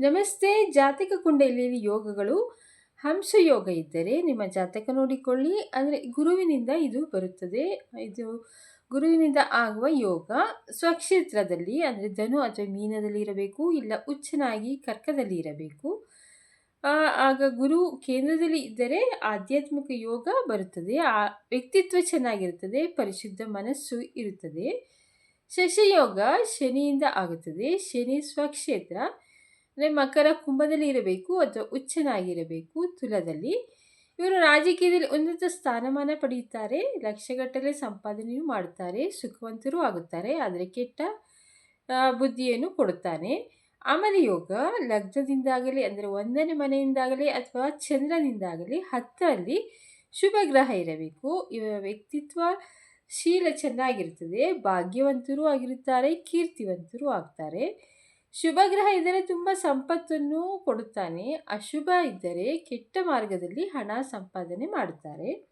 ನಮಸ್ತೆ. ಜಾತಕ ಕುಂಡಲಿಯಲ್ಲಿ ಯೋಗಗಳು ಹಂಸಯೋಗ ಇದ್ದರೆ ನಿಮ್ಮ ಜಾತಕ ನೋಡಿಕೊಳ್ಳಿ. ಅಂದರೆ ಗುರುವಿನಿಂದ ಇದು ಬರುತ್ತದೆ. ಇದು ಗುರುವಿನಿಂದ ಆಗುವ ಯೋಗ. ಸ್ವಕ್ಷೇತ್ರದಲ್ಲಿ ಅಂದರೆ ಧನು ಅಥವಾ ಮೀನದಲ್ಲಿ ಇರಬೇಕು, ಇಲ್ಲ ಉಚ್ಚನಾಗಿ ಕರ್ಕದಲ್ಲಿ ಇರಬೇಕು. ಆಗ ಗುರು ಕೇಂದ್ರದಲ್ಲಿ ಇದ್ದರೆ ಆಧ್ಯಾತ್ಮಿಕ ಯೋಗ ಬರುತ್ತದೆ. ಆ ವ್ಯಕ್ತಿತ್ವ ಚೆನ್ನಾಗಿರುತ್ತದೆ, ಪರಿಶುದ್ಧ ಮನಸ್ಸು ಇರುತ್ತದೆ. ಶಶಿಯೋಗ ಶನಿಯಿಂದ ಆಗುತ್ತದೆ. ಶನಿ ಸ್ವಕ್ಷೇತ್ರ. ಅಂದರೆ ಮಕರ ಕುಂಭದಲ್ಲಿ ಇರಬೇಕು ಅಥವಾ ಉಚ್ಚನಾಗಿರಬೇಕು ತುಲದಲ್ಲಿ. ಇವರು ರಾಜಕೀಯದಲ್ಲಿ ಉನ್ನತ ಸ್ಥಾನಮಾನ ಪಡೆಯುತ್ತಾರೆ, ಲಕ್ಷಗಟ್ಟಲೆ ಸಂಪಾದನೆಯೂ ಮಾಡುತ್ತಾರೆ, ಸುಖವಂತರೂ ಆಗುತ್ತಾರೆ, ಆದರೆ ಕೆಟ್ಟ ಬುದ್ಧಿಯನ್ನು ಕೊಡುತ್ತಾನೆ. ಆಮೇಲೆ ಯೋಗ ಲಗ್ನದಿಂದಾಗಲಿ ಅಂದರೆ ಒಂದನೇ ಮನೆಯಿಂದಾಗಲಿ ಅಥವಾ ಚಂದ್ರನಿಂದಾಗಲಿ ಹತ್ತರಲ್ಲಿ ಶುಭ ಗ್ರಹ ಇರಬೇಕು. ಇವರ ವ್ಯಕ್ತಿತ್ವ ಶೀಲ ಚೆನ್ನಾಗಿರುತ್ತದೆ, ಭಾಗ್ಯವಂತರೂ ಆಗಿರುತ್ತಾರೆ, ಕೀರ್ತಿವಂತರೂ ಆಗ್ತಾರೆ. ಶುಭ ಗ್ರಹ ಇದ್ದರೆ ತುಂಬ ಸಂಪತ್ತನ್ನು ಕೊಡುತ್ತಾನೆ. ಅಶುಭ ಇದ್ದರೆ ಕೆಟ್ಟ ಮಾರ್ಗದಲ್ಲಿ ಹಣ ಸಂಪಾದನೆ ಮಾಡುತ್ತಾರೆ.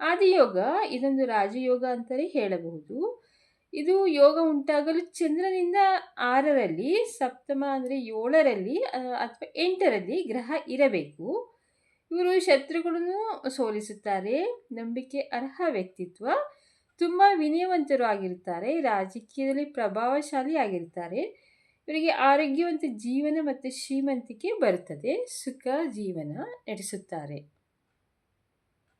ಆದಿಯೋಗ, ಇದೊಂದು ರಾಜಯೋಗ ಅಂತಲೇ ಹೇಳಬಹುದು. ಇದು ಯೋಗ ಉಂಟಾಗಲು ಚಂದ್ರನಿಂದ ಆರರಲ್ಲಿ, ಸಪ್ತಮ ಅಂದರೆ ಏಳರಲ್ಲಿ ಅಥವಾ ಎಂಟರಲ್ಲಿ ಗ್ರಹ ಇರಬೇಕು. ಇವರು ಶತ್ರುಗಳನ್ನು ಸೋಲಿಸುತ್ತಾರೆ. ನಂಬಿಕೆ ಅರ್ಹ ವ್ಯಕ್ತಿತ್ವ. ತುಂಬ ವಿನಯವಂತರು ಆಗಿರುತ್ತಾರೆ. ರಾಜಕೀಯದಲ್ಲಿ ಪ್ರಭಾವಶಾಲಿ ಆಗಿರ್ತಾರೆ ಇವರಿಗೆ ಆರೋಗ್ಯವಂತ ಜೀವನ ಮತ್ತು ಶ್ರೀಮಂತಿಕೆ ಬರುತ್ತದೆ. ಸುಖ ಜೀವನ ನಡೆಸುತ್ತಾರೆ.